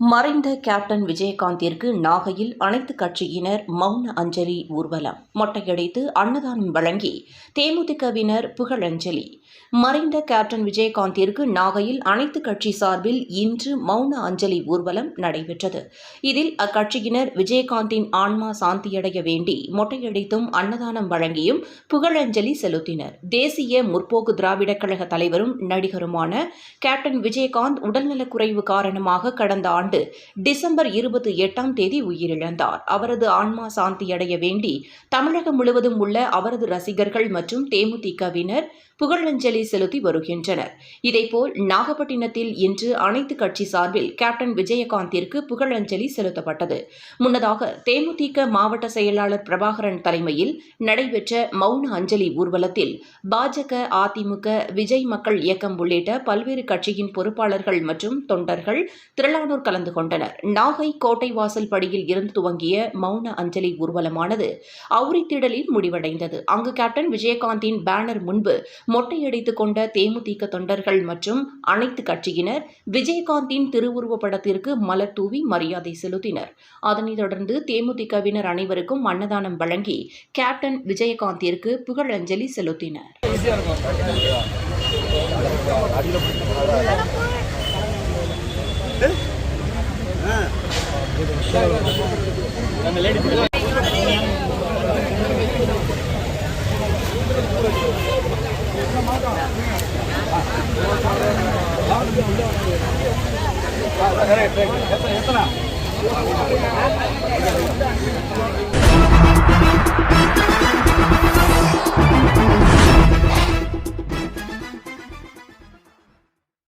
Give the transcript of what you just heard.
மறைந்த கேப்டன் விஜயகாந்திற்கு நாகையில் அனைத்து கட்சியினர் மௌன அஞ்சலி ஊர்வலம். மொட்டையடித்து அன்னதானம் வழங்கி தேமுதிகவினர் புகழஞ்சலி. மறைந்த கேப்டன் விஜயகாந்திற்கு நாகையில் அனைத்து கட்சி சார்பில் இன்று மௌன அஞ்சலி ஊர்வலம் நடைபெற்றது. இதில் அக்கட்சியினர் விஜயகாந்தின் ஆன்மா சாந்தியடைய வேண்டி மொட்டையடித்தும் அன்னதானம் வழங்கியும் புகழஞ்சலி செலுத்தினர். தேசிய முற்போக்கு திராவிடக் கழக தலைவரும் நடிகருமான கேப்டன் விஜயகாந்த் உடல்நலக்குறைவு காரணமாக கடந்த ஆண்டு டிசம்பர் இருபத்தி எட்டாம் தேதி உயிரிழந்தார். அவரது ஆன்மா சாந்தியடைய வேண்டி தமிழகம் முழுவதும் உள்ள அவரது ரசிகர்கள் மற்றும் தேமுதிகவினர் புகழஞ்சலி செலுத்தி வருகின்றனர். இதேபோல் நாகப்பட்டினத்தில் இன்று அனைத்து கட்சி சார்பில் கேப்டன் விஜயகாந்திற்கு புகழஞ்சலி செலுத்தப்பட்டது. முன்னதாக தேமுதிக மாவட்ட செயலாளர் பிரபாகரன் தலைமையில் நடைபெற்ற மௌன அஞ்சலி ஊர்வலத்தில் பாஜக அதிமுக விஜய் மக்கள் இயக்கம் உள்ளிட்ட பல்வேறு கட்சியின் பொறுப்பாளர்கள் மற்றும் தொண்டர்கள் திரளானோர் கலந்து கலந்து கொண்டனர். நாகை கோட்டை வாசல் படியில் இருந்து துவங்கிய மௌன அஞ்சலி ஊர்வலமானது அவுரித்திடலில் முடிவடைந்தது. அங்கு கேப்டன் விஜயகாந்தின் பேனர் முன்பு மொட்டையடித்துக் கொண்ட தேமுதிக தொண்டர்கள் மற்றும் அனைத்து கட்சியினர் விஜயகாந்தின் திருவுருவ படத்திற்கு மலர் தூவி மரியாதை செலுத்தினர். அதனைத் தொடர்ந்து தேமுதிகவினர் அனைவருக்கும் அன்னதானம் வழங்கி கேப்டன் விஜயகாந்திற்கு புகழஞ்சலி செலுத்தினர். அடியில் எத்தனை எத்தனை